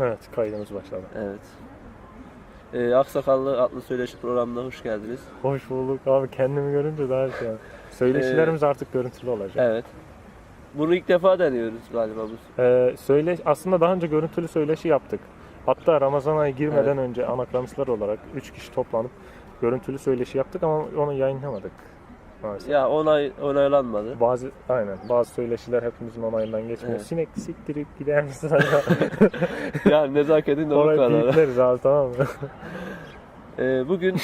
Evet kaydımız başladı. Evet. Ee, Aksakallı adlı söyleşi programına hoş geldiniz. Hoş bulduk abi kendimi görünce daha şey. Söyleşilerimiz artık görüntülü olacak. Evet. Bunu ilk defa deniyoruz galiba bu. Ee, söyle aslında daha önce görüntülü söyleşi yaptık. Hatta Ramazan ayı girmeden Evet. önce anakramistler olarak 3 kişi toplanıp görüntülü söyleşi yaptık ama onu yayınlamadık. Maalesef. Ya onay onaylanmadı. Bazı aynen bazı söyleşiler hepimizin onayından geçmiyor. Evet. Sinek siktirip gider misin acaba? ya nezaketin de o Orayı kadar. bipleriz abi tamam mı? Ee, bugün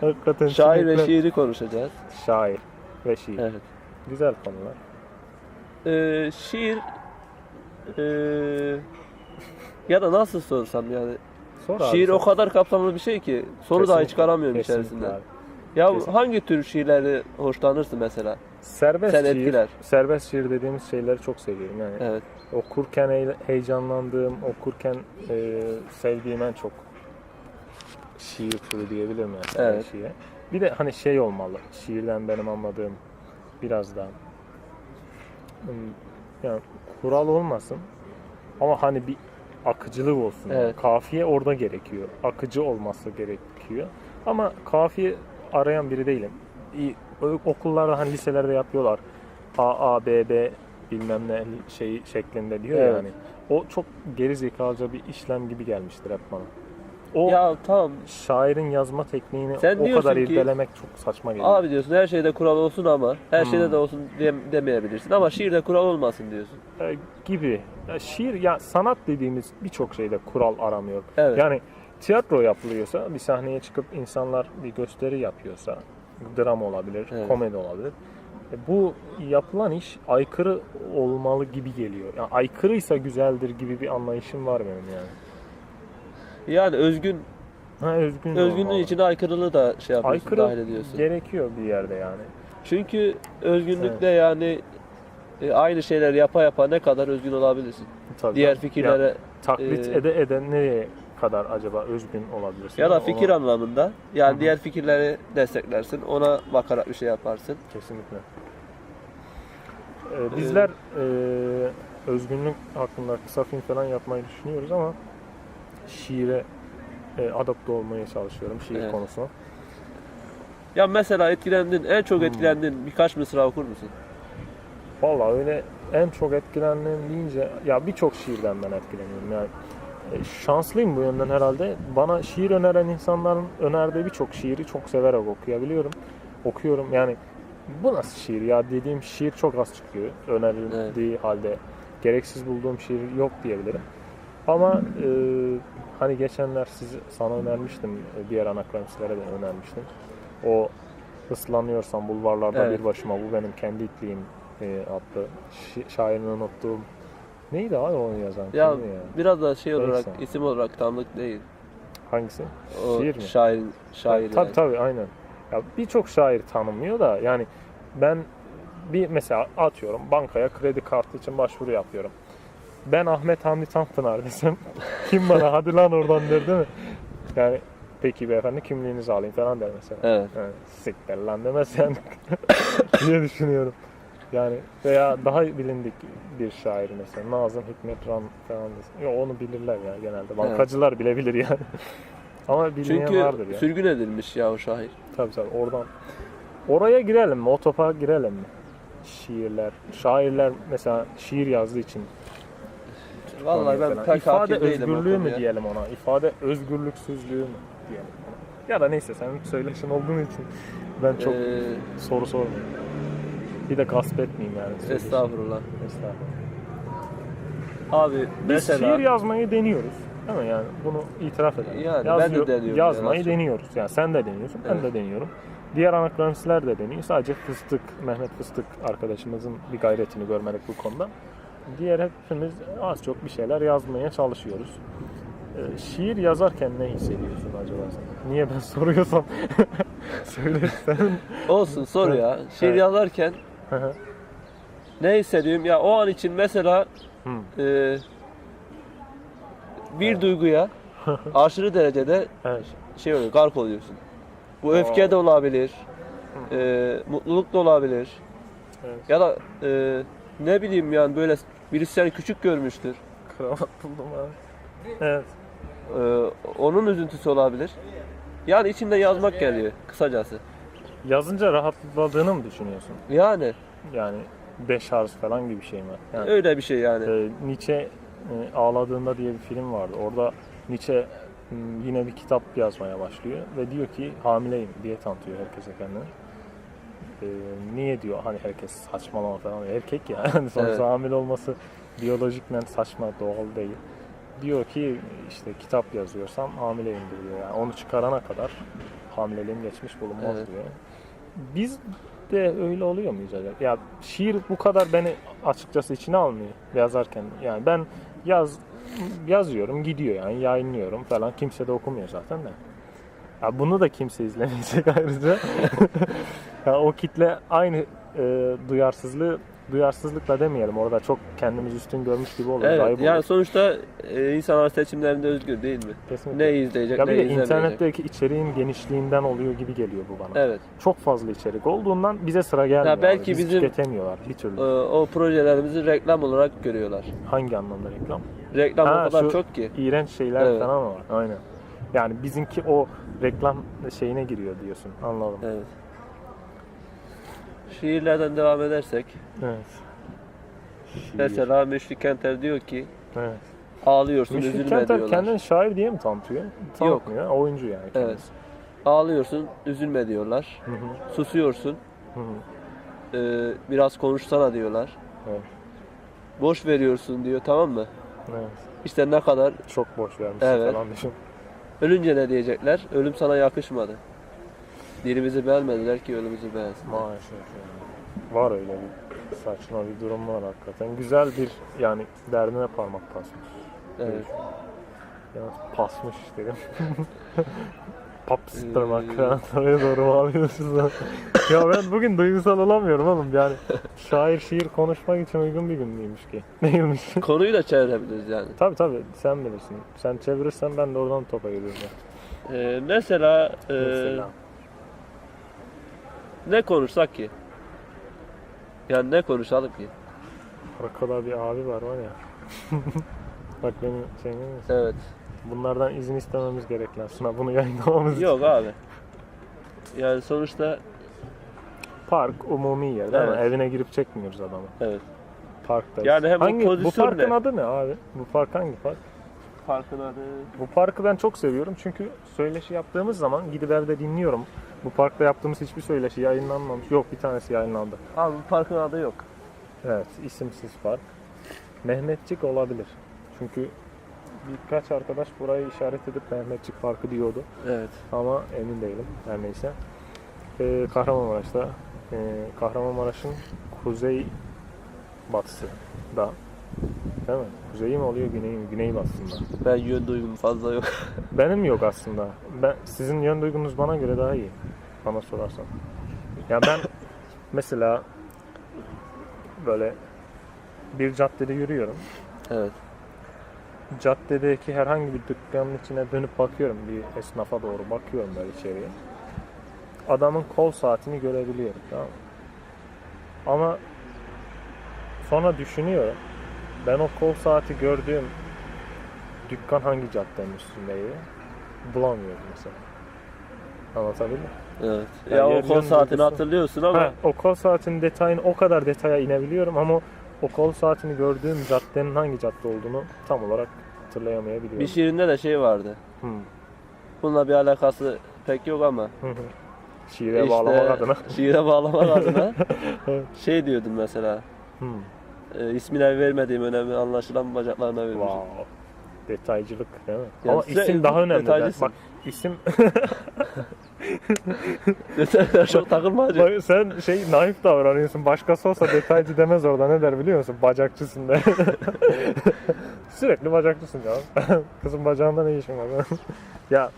Hakikaten şair ve şiiri konuşacağız. Şair ve şiir. Evet. Güzel konular. Ee, şiir ee, ya da nasıl sorsam yani Sor abi şiir sen. o kadar kapsamlı bir şey ki soru dahi Kesinlikle, çıkaramıyorum kesinlikle içerisinden. abi. Ya Kesin. hangi tür şiirleri hoşlanırsın mesela? Serbest Sen şiir, etkiler. serbest şiir dediğimiz şeyleri çok seviyorum. Yani Evet. okurken he- heyecanlandığım, okurken e, sevdiğim en çok şiir türü diyebilirim yani serbest Evet. şiire. Bir de hani şey olmalı. Şiirden benim anladığım biraz daha hmm, yani kural olmasın ama hani bir akıcılık olsun. Evet. Kafiye orada gerekiyor. Akıcı olması gerekiyor. Ama kafiye arayan biri değilim. Okullarda hani liselerde yapıyorlar. A, A, B, B bilmem ne şey şeklinde diyor Evet. yani. O çok geri zekalıca bir işlem gibi gelmiştir hep bana. O Ya tamam. şairin yazma tekniğini Sen o kadar ki- irdelemek çok saçma geliyor. Abi diyorsun her şeyde kural olsun ama her Hmm. şeyde de olsun diye- demeyebilirsin ama şiirde kural olmasın diyorsun. E, gibi. Ya şiir ya sanat dediğimiz birçok şeyde kural aramıyor. Evet. Yani tiyatro yapılıyorsa, bir sahneye çıkıp insanlar bir gösteri yapıyorsa, dram olabilir, Evet. komedi olabilir. E, bu yapılan iş aykırı olmalı gibi geliyor. Yani aykırıysa güzeldir gibi bir anlayışım var benim yani. Yani özgün Ha, özgün özgünlüğün olmalı. içine aykırılığı da şey yapıyorsun, aykırı dahil ediyorsun. gerekiyor bir yerde yani. Çünkü özgünlükte yani e, aynı şeyleri yapa yapa ne kadar özgün olabilirsin. Tabii. Diğer Ya, fikirlere taklit e, ede ede nereye kadar acaba özgün olabilirsin? ya da Ona- fikir anlamında yani Hı hı. diğer fikirleri desteklersin. Ona bakarak bir şey yaparsın. Kesinlikle. Ee, bizler e, özgünlük hakkında kısa film falan yapmayı düşünüyoruz ama şiire e, adapte olmaya çalışıyorum şiir Evet. konusuna. Ya mesela etkilendin, en çok Hmm. etkilendin birkaç mısra okur musun? Vallahi öyle en çok etkilendim deyince ya birçok şiirden ben etkileniyorum yani. Şanslıyım bu yönden herhalde. Bana şiir öneren insanların önerdiği birçok şiiri çok severek okuyabiliyorum. Okuyorum yani bu nasıl şiir ya dediğim şiir çok az çıkıyor önerildiği halde. Gereksiz bulduğum şiir yok diyebilirim. Ama e, hani geçenler siz sana önermiştim, e, diğer anakronistlere de önermiştim. O ıslanıyorsam bulvarlarda Evet. bir başıma bu benim kendi itliğim e, adlı şi- şairini unuttuğum neydi abi onu yazan? Ya ya? biraz da şey olarak, Neyse. isim olarak tanıdık değil. Hangisi? O Şiir mi? şair, şair tabii yani. tabii aynen. Ya birçok şair tanımlıyor da yani ben bir mesela atıyorum bankaya kredi kartı için başvuru yapıyorum. Ben Ahmet Hamdi Tanpınar desem kim bana hadi lan oradan der değil mi? Yani peki beyefendi kimliğinizi alayım falan der mesela. Evet. Yani, siktir lan demez yani diye düşünüyorum. Yani veya daha bilindik bir şair mesela Nazım Hikmet Ram falan. Yo, onu bilirler ya genelde. Bankacılar bile bilir yani. Ama bilmeyen Çünkü vardır ya. sürgün edilmiş ya o şair. Tabii tabii oradan. Oraya girelim mi? O topa girelim mi? Şiirler, şairler mesela şiir yazdığı için. Vallahi ben pek İfade özgürlüğü mü diyelim ona? İfade özgürlüksüzlüğü mü diyelim? Ya da neyse sen söyleşin olduğun için ben çok Ee, soru sormuyorum. Bir de gasp etmeyeyim yani. estağfurullah. Estağfurullah. Abi Biz mesela şiir yazmayı deniyoruz. Değil mi yani? Bunu itiraf edelim. Yani ben de deniyorum Yazmayı yani deniyoruz. Yani sen de deniyorsun, ben Evet. de deniyorum. Diğer anakronistler de deniyor. Sadece Fıstık, Mehmet Fıstık arkadaşımızın bir gayretini görmedik bu konuda. Diğer hepimiz az çok bir şeyler yazmaya çalışıyoruz. Ee, şiir yazarken ne hissediyorsun acaba sen? Niye ben soruyorsam söyle sen. olsun sor ya. Şiir Evet. yazarken. Ne hissediyorum? Ya o an için mesela e, bir duyguya aşırı derecede evet. şey oluyor, gark oluyorsun. Bu öfke de olabilir, e, mutluluk da olabilir. Evet. Ya da e, ne bileyim yani böyle birisi seni küçük görmüştür. kravat buldum abi. Evet. Ee, onun üzüntüsü olabilir. Yani içinde yazmak geliyor kısacası. Yazınca rahatladığını mı düşünüyorsun? Yani Yani beş arz falan gibi bir şey mi? Yani, öyle bir şey yani. e, Nietzsche e, Ağladığında diye bir film vardı. Orada Nietzsche yine bir kitap yazmaya başlıyor ve diyor ki hamileyim diye tanıtıyor herkese kendini. E, niye diyor hani herkes saçmalama falan erkek ya yani sonuçta Evet. hamile olması biyolojikmen saçma doğal değil. Diyor ki işte kitap yazıyorsam hamileyim diyor yani onu çıkarana kadar hamileliğim geçmiş bulunmaz Evet. diyor. Biz de öyle oluyor muyuz acaba? Ya şiir bu kadar beni açıkçası içine almıyor yazarken. Yani ben yaz yazıyorum gidiyor yani yayınlıyorum falan kimse de okumuyor zaten de. Ya bunu da kimse izlemeyecek ayrıca. ya o kitle aynı e, duyarsızlığı duyarsızlıkla demeyelim orada çok kendimiz üstün görmüş gibi oluyor. Evet ayıp yani sonuçta e, insanlar seçimlerinde özgür değil mi? Kesinlikle. Ne izleyecek ya ne izlemeyecek. internetteki içeriğin genişliğinden oluyor gibi geliyor bu bana. Evet. Çok fazla içerik olduğundan bize sıra gelmiyor. Ya belki. Bizi bizim- tüketemiyorlar bir türlü. Ee, o projelerimizi reklam olarak görüyorlar. Hangi anlamda reklam? Reklam Ha, o kadar çok ki. İğrenç şeyler Evet. falan var. Aynen. Yani bizimki o reklam şeyine giriyor diyorsun. Anladım. Evet. Şiirlerden devam edersek. Evet. Şiir. Mesela Müşfik Kenter diyor ki Evet. ağlıyorsun Müşfik üzülme Kenter diyorlar. kendini şair diye mi tanıtıyor? Tanıtmıyor. Oyuncu yani. Evet. kendisi. Ağlıyorsun üzülme diyorlar. Hı hı. Susuyorsun Hı hı. ee, biraz konuşsana diyorlar. Evet. Boş veriyorsun diyor tamam mı? Evet. İşte ne kadar Çok boş vermişsin Evet. falan düşün. ölünce ne diyecekler? Ölüm sana yakışmadı. Dilimizi beğenmediler ki ölümümüzü beğensin. Maalesef. Var öyle bir saçma bir durum var hakikaten. Güzel bir yani derdine parmak basmış. Evet. Ya pasmış dedim. Pap Ee, sıktırmak oraya doğru mu alıyorsunuz? ya ben bugün duygusal olamıyorum oğlum yani. Şair şiir konuşmak için uygun bir gün değilmiş ki. Değilmiş. Konuyu da çevirebiliriz yani. tabi tabi sen bilirsin. Sen çevirirsen ben de oradan topa gelirim. ya. Ee, mesela, e, Mesela. Ne konuşsak ki? Yani ne konuşalım ki? Arkada bir abi var var ya. Bak benim şeyim mi? Evet. Bunlardan izin istememiz gerekli aslında bunu yayınlamamız. Yok abi. Yani sonuçta Park umumi yer değil mi? Evet. Evine girip çekmiyoruz adamı. evet. Parktayız. Yani hem hangi, bu pozisyon parkın ne? adı ne abi? Bu park hangi park? Farkın adı. Bu parkı ben çok seviyorum çünkü söyleşi yaptığımız zaman gidip evde dinliyorum. Bu parkta yaptığımız hiçbir söyleşi yayınlanmamış. Yok bir tanesi yayınlandı. Abi bu parkın adı yok. Evet isimsiz park. Mehmetçik olabilir. Çünkü birkaç arkadaş burayı işaret edip Mehmetçik Parkı diyordu. Evet. Ama emin değilim. Her neyse. Ee, Kahramanmaraş'ta e, Kahramanmaraş'ın kuzey batısı da değil mi? Kuzeyi mi oluyor, güneyi mi? Güney batısında. Ben yön duygum fazla yok. Benim yok aslında. Ben sizin yön duygunuz bana göre daha iyi. Bana sorarsan. Ya ben mesela böyle bir caddede yürüyorum. evet. Caddedeki herhangi bir dükkanın içine dönüp bakıyorum. Bir esnafa doğru bakıyorum böyle içeriye. Adamın kol saatini görebiliyorum. Tamam mı? Ama sonra düşünüyorum. Ben o kol saati gördüğüm dükkan hangi caddenin üstündeydi? Bulamıyorum mesela. Anlatabildim mi? Evet. Yani Ya o kol saatini duygusu- hatırlıyorsun ama Ha, o kol saatinin detayını o kadar detaya inebiliyorum ama o kol saatini gördüğüm caddenin hangi cadde olduğunu tam olarak hatırlayamayabiliyorum. bir şiirinde de şey vardı. Hı. Bununla bir alakası pek yok ama. Hı hı. Şiire bağlamak adına. Şiire bağlamak adına şey diyordum mesela. Hı. E, ismine vermediğim önemi anlaşılan bacaklarına vermişim. Wow. Detaycılık değil mi? Yani Ama sürekli isim daha önemli. detaylısın. Bak isim Detaylara çok takılma hacı. Bak sen şey naif davranıyorsun. Başkası olsa detaycı demez orada. Ne der biliyor musun? Bacakçısın de. Sürekli bacakçısın ya. Kızın bacağında ne işin var? ya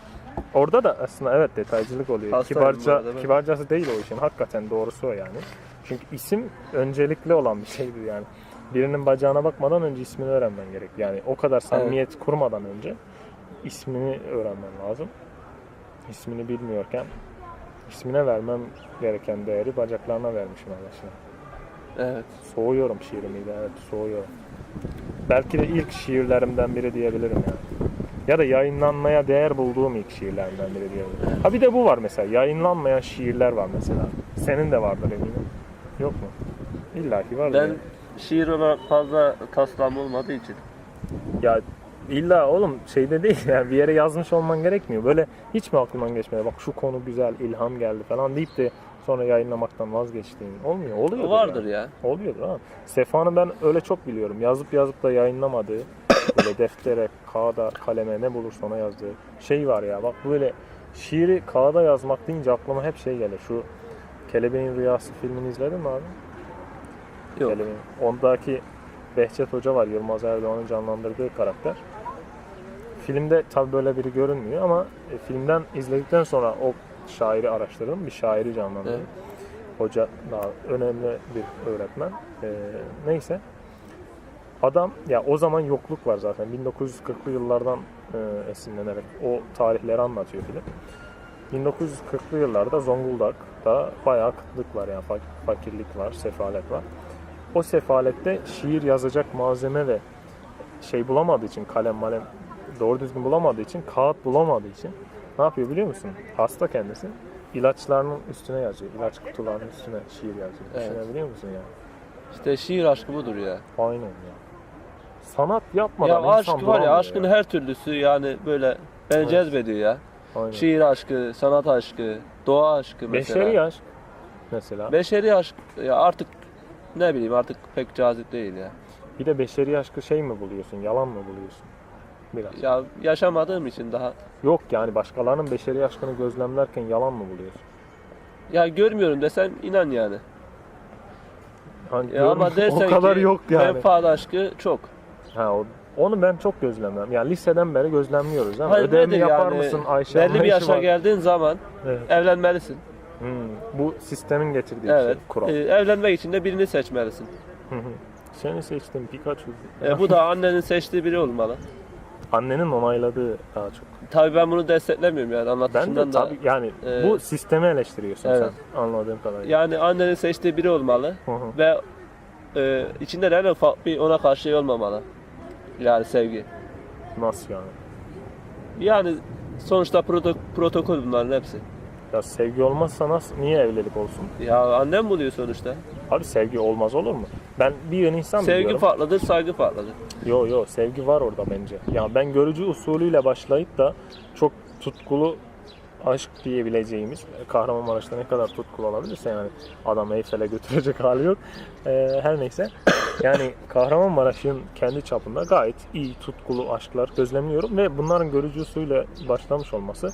orada da aslında evet detaycılık oluyor. Hastayım bu Kibarca, arada ben. kibarcası değil o işin. Hakikaten doğrusu o yani. Çünkü isim öncelikli olan bir şeydir yani. Birinin bacağına bakmadan önce ismini öğrenmen gerek. Yani o kadar samimiyet kurmadan önce ismini öğrenmen lazım. İsmini bilmiyorken ismine vermem gereken değeri bacaklarına vermişim anlaşılan. Evet. Soğuyorum şiirimi de evet soğuyorum. belki de ilk şiirlerimden biri diyebilirim yani. Ya da yayınlanmaya değer bulduğum ilk şiirlerimden biri diyebilirim. Ha bir de bu var mesela. Yayınlanmayan şiirler var mesela. Senin de vardır eminim. Yok mu? İlla ki vardır. Ben yani. Şiir olarak fazla taslam olmadığı için. Ya illa oğlum şeyde değil yani bir yere yazmış olman gerekmiyor. Böyle hiç mi aklından geçmedi? Bak şu konu güzel, ilham geldi falan deyip de sonra yayınlamaktan vazgeçtiğin olmuyor. Oluyor. Vardır ya. Oluyordur ha. Sefa'nı ben öyle çok biliyorum. Yazıp yazıp da yayınlamadığı, böyle deftere, kağıda, kaleme ne bulursa ona yazdığı şey var ya. Bak böyle şiiri kağıda yazmak deyince aklıma hep şey gelir. Şu Kelebeğin Rüyası filmini izledin mi abi? Yok. Kelebeğin. Ondaki Behçet Hoca var. Yılmaz Erdoğan'ın canlandırdığı karakter. Filmde tabi böyle biri görünmüyor ama e, filmden izledikten sonra o şairi araştırdım. Bir şairi canlandırdı. Evet. Hoca daha önemli bir öğretmen. Ee, neyse. Adam ya o zaman yokluk var zaten. 1940'lı yıllardan e, esinlenerek o tarihleri anlatıyor film. 1940'lı yıllarda Zonguldak'ta bayağı kıtlık var yani fak- fakirlik var, sefalet var. O sefalette şiir yazacak malzeme ve şey bulamadığı için kalem malem doğru düzgün bulamadığı için kağıt bulamadığı için ne yapıyor biliyor musun? Hasta kendisi. İlaçlarının üstüne yazıyor. İlaç kutularının üstüne şiir yazıyor. Evet. Düşünebiliyor musun ya? İşte şiir aşkı budur ya. Aynen ya. Sanat yapmadan Ya insan aşk var ya aşkın her türlüsü yani böyle beni Evet. cezbediyor ya. Aynen. Şiir aşkı, sanat aşkı, doğa aşkı mesela. Beşeri aşk mesela. Beşeri aşk ya artık ne bileyim artık pek cazip değil ya. Bir de beşeri aşkı şey mi buluyorsun? Yalan mı buluyorsun? Biraz. Ya yaşamadığım için daha Yok yani başkalarının beşeri aşkını gözlemlerken yalan mı buluyorsun? ya görmüyorum desem inan yani. Hani Ya ama dersen o kadar ki yok yani. menfaat aşkı çok. Ha, o, onu ben çok gözlemliyorum. Yani liseden beri gözlemliyoruz. Ama Hayır, ödevini yapar yani? mısın Ayşe? Belli bir yaşa var. geldiğin zaman Evet. evlenmelisin. Hmm, Bu sistemin getirdiği bir Evet. şey, kural. Ee, evlenmek için de birini seçmelisin. Seni seçtim Pikachu. Ee, bu da annenin seçtiği biri olmalı. Annenin onayladığı daha çok. Tabii ben bunu desteklemiyorum yani Ben de anlatışından da. tabii yani e, bu sistemi eleştiriyorsun evet. sen anladığım kadarıyla. Yani annenin seçtiği biri olmalı ve e, içinde de en ufak bir ona karşı şey olmamalı. Yani sevgi. Nasıl yani? Yani sonuçta proto- protokol bunların hepsi. Ya sevgi olmazsa nasıl, niye evlilik olsun? Ya annem buluyor sonuçta. Abi sevgi olmaz olur mu? Ben bir insan Sevgi biliyorum. farklıdır, saygı farklıdır. Yo yo sevgi var orada bence. Ya ben görücü usulüyle başlayıp da çok tutkulu aşk diyebileceğimiz Kahramanmaraş'ta ne kadar tutkulu olabilirse yani adam Eyfel'e götürecek hali yok. Ee, her neyse. Yani Kahramanmaraş'ın kendi çapında gayet iyi tutkulu aşklar gözlemliyorum ve bunların görücü usulüyle başlamış olması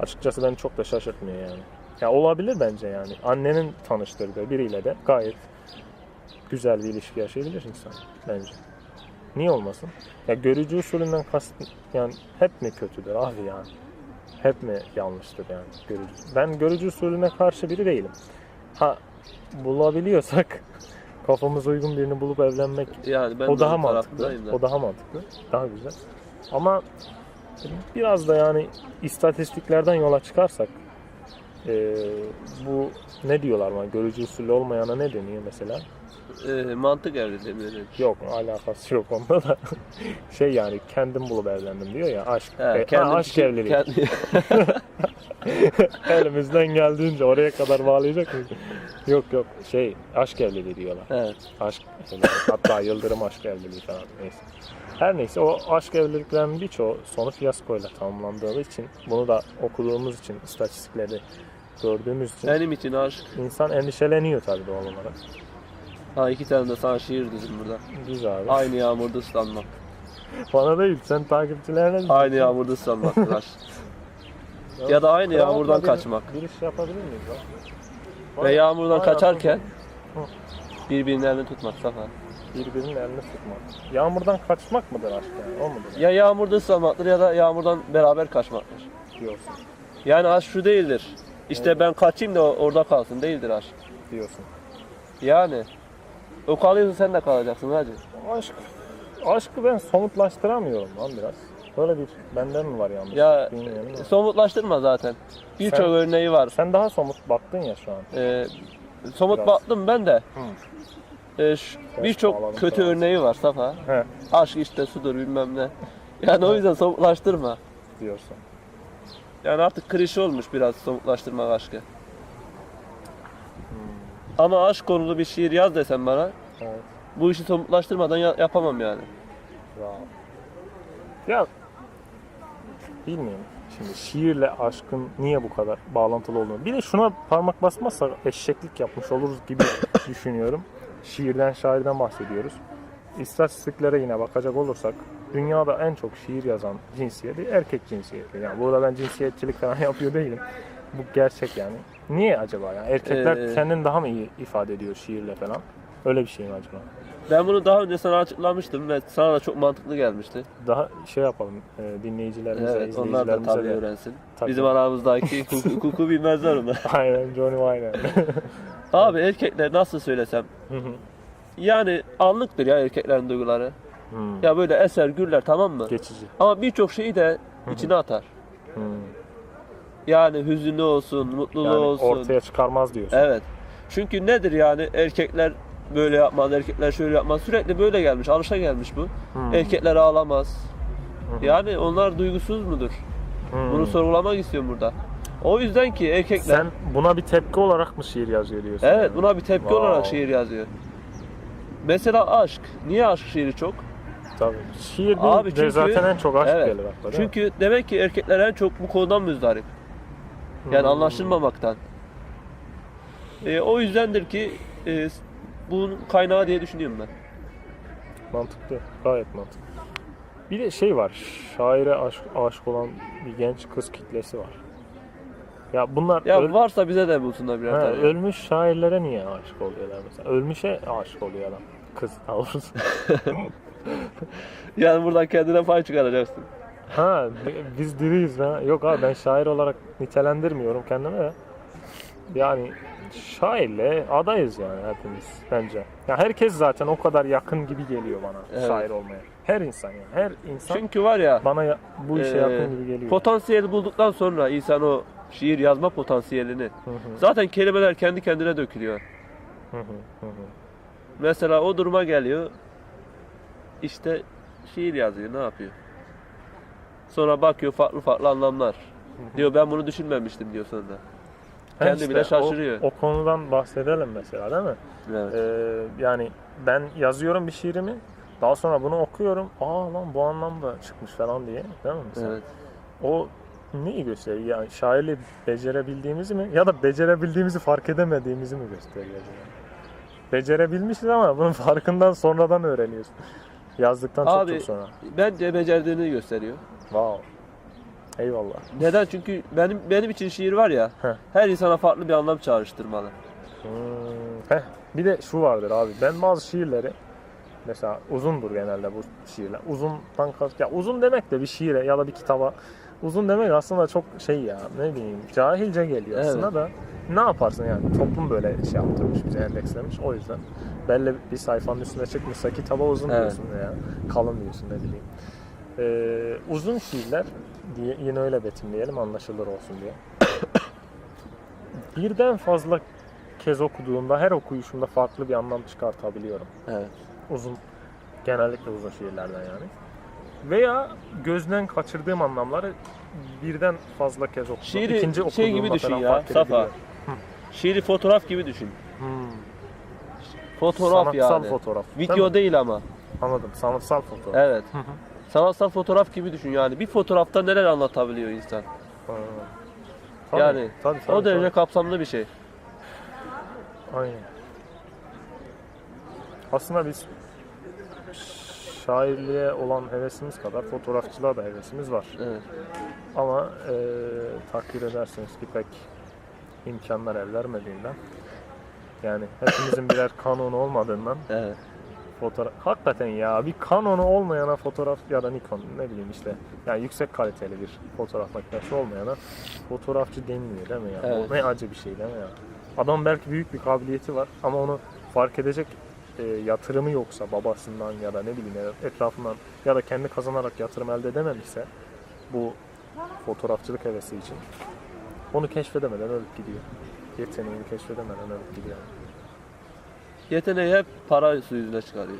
açıkçası beni çok da şaşırtmıyor yani. Ya olabilir bence yani. Annenin tanıştırdığı biriyle de gayet güzel bir ilişki yaşayabilir insan bence. Niye olmasın? Ya görücü usulünden kast yani hep mi kötüdür abi yani? Hep mi yanlıştır yani görücü? Ben görücü usulüne karşı biri değilim. Ha bulabiliyorsak kafamız uygun birini bulup evlenmek Yani ben o daha mantıklı. da. O daha mantıklı. Daha güzel. Ama biraz da yani istatistiklerden yola çıkarsak eee, bu ne diyorlar bana görücü usulü olmayana ne deniyor mesela? E, mantık evliliği mi öyle bir şey? Yok alakası yok onda da. şey yani kendim bulup evlendim diyor ya aşk. He, e, ha, kendim aşk için- evliliği. kendi- Elimizden geldiğince oraya kadar bağlayacak mıyız? Yok yok şey aşk evliliği diyorlar. evet. Aşk. Hatta yıldırım aşk evliliği falan neyse. Her neyse o aşk evliliklerinin birçoğu sonu fiyaskoyla tamamlandığı için bunu da okuduğumuz için istatistikleri gördüğümüz için Benim için aşk. insan endişeleniyor tabii doğal olarak. Ha iki tane de sana şiir dizim burada. Güzel abi. Aynı yağmurda ıslanmak. Bana değil sen takipçilerine Aynı yağmurda ıslanmak aşk. Ya da aynı yağmurdan bir- kaçmak. Bir iş yapabilir miyiz lan? Ve yağmurdan Vay kaçarken elini tutmak Safa. Birbirinin elini tutmak. Yağmurdan kaçmak mıdır aşk yani? O mudur? Ya yağmurda ıslanmaktır ya da yağmurdan beraber kaçmaktır. Diyorsun. Yani aşk şu değildir. İşte ben kaçayım da orada kalsın değildir aşk. Diyorsun. Yani o kalıyorsa sen de kalacaksın hacı. Aşk. Aşkı ben somutlaştıramıyorum lan biraz. Böyle bir benden mi var yanlış? Ya Bilmiyorum somutlaştırma zaten. Birçok örneği var. Sen daha somut baktın ya şu an. Ee, somut Biraz. baktım ben de. E, birçok kötü örneği var Safa. He Aşk işte sudur bilmem ne. Yani o yüzden somutlaştırma. diyorsun. Yani artık klişe olmuş biraz somutlaştırmak aşkı. Hmm. Ama aşk konulu bir şiir yaz desen bana Evet. bu işi somutlaştırmadan ya- yapamam yani. Wow. Ya bilmiyorum. Şimdi şiirle aşkın niye bu kadar bağlantılı olduğunu. Bir de şuna parmak basmazsak eşeklik yapmış oluruz gibi düşünüyorum. Şiirden, şairden bahsediyoruz. İstatistiklere yine bakacak olursak dünyada en çok şiir yazan cinsiyeti erkek cinsiyeti. Yani burada ben cinsiyetçilik falan yapıyor değilim. Bu gerçek yani. Niye acaba ya? Erkekler Ee, kendini daha mı iyi ifade ediyor şiirle falan? Öyle bir şey mi acaba? Ben bunu daha önce sana açıklamıştım ve sana da çok mantıklı gelmişti. Daha şey yapalım e, dinleyicilerimize, Evet, onlar da izleyicilerimize tabii de. öğrensin. Tabii. Bizim aramızdaki hukuku, hukuku bilmezler onlar. Aynen Johnny Wayne. Abi erkekler nasıl söylesem yani anlıktır ya erkeklerin duyguları. Hmm, Ya böyle eser gürler tamam mı? Geçici. Ama birçok şeyi de içine atar. Hmm. Yani hüzünlü olsun, mutluluğu Yani olsun. ortaya çıkarmaz diyorsun. Evet. Çünkü nedir yani erkekler böyle yapmaz, erkekler şöyle yapmaz. Sürekli böyle gelmiş, alışa gelmiş bu. Hmm. Erkekler ağlamaz. Hı. Yani onlar duygusuz mudur? Hmm. Bunu sorgulamak istiyorum burada. O yüzden ki erkekler Sen buna bir tepki olarak mı şiir yazıyor diyorsun? Evet yani? buna bir tepki Wow. olarak şiir yazıyor. Mesela aşk. Niye aşk şiiri çok? Tabii. Şiir Abi çünkü- zaten en çok aşk Evet. gelir akla? Çünkü demek ki erkekler en çok bu konudan müzdarip. Yani Hmm. anlaşılmamaktan. E, o yüzdendir ki e, bunun kaynağı diye düşünüyorum ben. Mantıklı. Gayet mantıklı. Bir de şey var. Şaire aşk, aşık olan bir genç kız kitlesi var. Ya bunlar Ya öl- varsa bize de bulsunlar birer Ha, tane. ölmüş şairlere niye aşık oluyorlar mesela? Ölmüşe aşık oluyor adam. Kız daha doğrusu. Yani buradan kendine pay çıkaracaksın. ha bi- biz diriyiz ha. Yok abi ben şair olarak nitelendirmiyorum kendimi de. Yani şairle adayız yani hepimiz bence. Ya herkes zaten o kadar yakın gibi geliyor bana Evet. şair olmaya. Her insan yani. Her insan Çünkü var ya bana ya- bu işe e, yakın gibi geliyor. potansiyeli bulduktan sonra insan o şiir yazma potansiyelini Hı hı, zaten kelimeler kendi kendine dökülüyor. hı hı, hı. Mesela o duruma geliyor. İşte şiir yazıyor, ne yapıyor? Sonra bakıyor farklı farklı anlamlar. Diyor ben bunu düşünmemiştim diyor sonra. Kendi işte bile şaşırıyor. O, o konudan bahsedelim mesela değil mi? Evet. Ee, yani ben yazıyorum bir şiirimi. Daha sonra bunu okuyorum. Aa lan bu anlamda çıkmış falan diye. Değil mi? Mesela? evet. O neyi gösteriyor? Yani şairliği becerebildiğimizi mi? Ya da becerebildiğimizi fark edemediğimizi mi gösteriyor? acaba? Becerebilmişiz ama bunun farkından sonradan öğreniyoruz. Yazdıktan çok Abi- çok sonra. Bence becerdiğini gösteriyor. Wow. Eyvallah. Neden? Çünkü benim benim için şiir var ya. Heh. Her insana farklı bir anlam çağrıştırmalı. Hmm. Heh, bir de şu vardır abi. Ben bazı şiirleri mesela uzundur genelde bu şiirler. Uzundan ya uzun demek de bir şiire ya da bir kitaba uzun demek aslında çok şey ya ne bileyim cahilce geliyor Evet. aslında da ne yaparsın yani toplum böyle şey yaptırmış bize endekslemiş o yüzden belli bir sayfanın üstüne çıkmışsa kitaba uzun Evet. diyorsun ya kalın diyorsun ne bileyim. Ee, uzun şiirler diye yine öyle betimleyelim anlaşılır olsun diye. Birden fazla kez okuduğumda her okuyuşumda farklı bir anlam çıkartabiliyorum. Evet. Uzun, genellikle uzun şiirlerden yani. Veya gözden kaçırdığım anlamları birden fazla kez okudum. Şiiri İkinci şey gibi düşün ya, Safa. Şiiri fotoğraf gibi düşün. Hmm. Fotoğraf Sanatsal yani. fotoğraf. değil Video mi? değil ama. Anladım. Sanatsal fotoğraf. Evet. Hı hı. Sanatsal fotoğraf gibi düşün yani. Bir fotoğrafta neler anlatabiliyor insan. Ha. Tabii, Yani tabii, tabii, o derece tabii. kapsamlı bir şey. Aynen. Aslında biz şairliğe olan hevesimiz kadar fotoğrafçılığa da hevesimiz var. Evet. Ama e, takdir edersiniz ki pek imkanlar el vermediğinden yani hepimizin birer kanonu olmadığından Evet. fotoğraf hakikaten ya bir kanonu olmayana fotoğraf ya da Nikon ne bileyim işte yani yüksek kaliteli bir fotoğraf makinesi olmayana fotoğrafçı denmiyor değil mi ya? Evet. O ne acı bir şey değil mi ya? Adam belki büyük bir kabiliyeti var ama onu fark edecek e, yatırımı yoksa babasından ya da ne bileyim etrafından ya da kendi kazanarak yatırım elde edememişse bu fotoğrafçılık hevesi için onu keşfedemeden ölüp gidiyor. Yeteneğini keşfedemeden ölüp gidiyor. Yeteneği hep para su yüzüne çıkarıyor.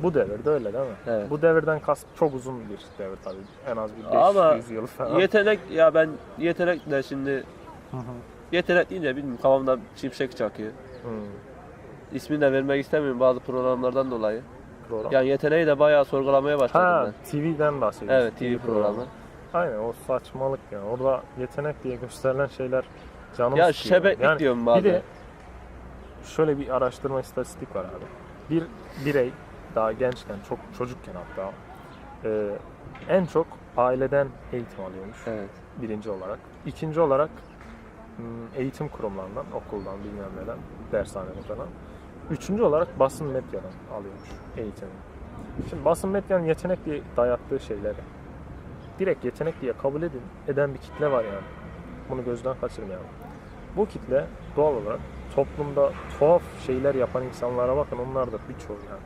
Bu devirde öyle değil mi? Evet. Bu devirden kast çok uzun bir devir tabii. En az bir 500 Ama yıl falan. Yetenek ya ben yetenek de şimdi yetenek deyince bilmiyorum kafamda şimşek çakıyor. Hmm, İsmini de vermek istemiyorum bazı programlardan dolayı. program. Yani yeteneği de bayağı sorgulamaya başladım ha, ben. TV'den bahsediyorsun. Evet TV programı. Aynen o saçmalık yani. Orada yetenek diye gösterilen şeyler canım Ya sıkıyor. şebeklik Yani diyorum bazen. Bir de şöyle bir araştırma istatistik var abi. Bir birey daha gençken, çok çocukken hatta e, en çok aileden eğitim alıyormuş. Evet. birinci olarak. İkinci olarak hmm, eğitim kurumlarından, okuldan, bilmem neden, dershaneden falan. Üçüncü olarak basın medyadan alıyormuş eğitimi. Şimdi basın medyanın yetenek diye dayattığı şeyleri direkt yetenek diye kabul edin, eden bir kitle var yani. Bunu gözden kaçırmayalım. Bu kitle doğal olarak toplumda tuhaf şeyler yapan insanlara bakın onlar da birçoğu yani.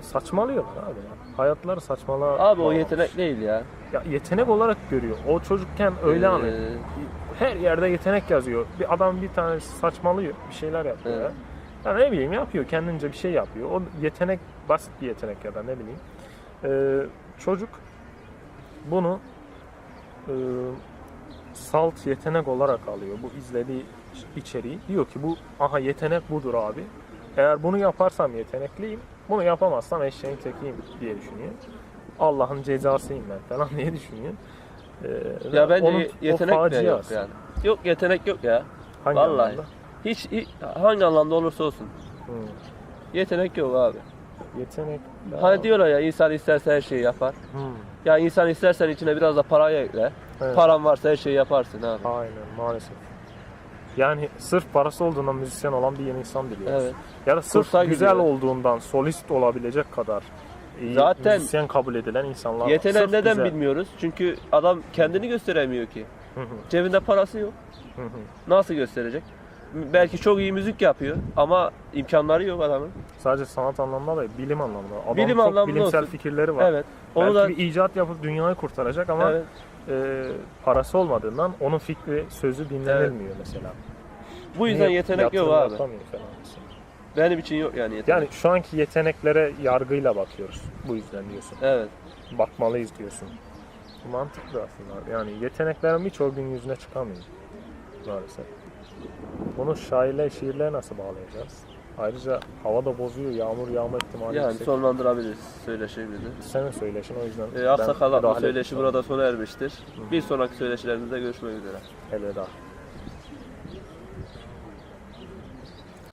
Saçmalıyorlar abi ya. Hayatları saçmalığa Abi o bağlamış. yetenek değil ya. Ya yetenek olarak görüyor. O çocukken öyle Ee, anlıyor. Her yerde yetenek yazıyor. Bir adam bir tane saçmalıyor, bir şeyler yapıyor. Evet. Ya. Ya ne bileyim yapıyor, kendince bir şey yapıyor. O yetenek basit bir yetenek ya da ne bileyim. Ee, çocuk bunu e, salt yetenek olarak alıyor. Bu izlediği içeriği. Diyor ki bu aha yetenek budur abi. Eğer bunu yaparsam yetenekliyim. Bunu yapamazsam eşeğin tekiyim diye düşünüyor. Allah'ın cezasıyım ben falan diye düşünüyor. Ee, Ya bence onun- yetenek de yok yani. Yok yetenek yok ya. Hangi Vallahi. anlamda? Hiç, hangi anlamda olursa olsun. Hmm. Yetenek yok abi. Yetenek. Hani diyorlar ya insan isterse her şeyi yapar. Hmm. Ya insan istersen içine biraz da parayı ekle. Evet. Paran varsa her şeyi yaparsın abi. Aynen maalesef. Yani sırf parası olduğundan müzisyen olan bir insan biliyoruz. Evet. Ya da sırf Kursa güzel gidiyor. olduğundan solist olabilecek kadar iyi Zaten müzisyen kabul edilen insanlar var. Yeteneği neden güzel. bilmiyoruz? Çünkü adam kendini gösteremiyor ki. Hı hı, Cebinde parası yok. hı hı. Nasıl gösterecek? Belki çok iyi müzik yapıyor ama imkanları yok adamın. Sadece sanat anlamında değil, bilim anlamında. Adam Bilim çok anlamında bilimsel olsun. fikirleri var. Evet. Onu Belki da bir icat yapıp dünyayı kurtaracak ama evet. e, parası olmadığından onun fikri, sözü dinlenilmiyor mesela. Bu yüzden Niye yetenek yok abi. falan. Benim için yok yani yetenek. Yani şu anki yeteneklere yargıyla bakıyoruz. Bu yüzden diyorsun. Evet. bakmalıyız diyorsun. Mantıklı aslında. Yani yeteneklerin birçoğu gün yüzüne çıkamıyor. Maalesef. Bunu şairle, şiirle nasıl bağlayacağız? Ayrıca hava da bozuyor, yağmur yağma ihtimali Yani yüksek. sonlandırabiliriz söyleşimizi. Senin söyleşin o yüzden. Ee, Aksakalak'la müdahale söyleşi burada sona ermiştir. Bir sonraki söyleşilerimizde görüşmek üzere. Elveda.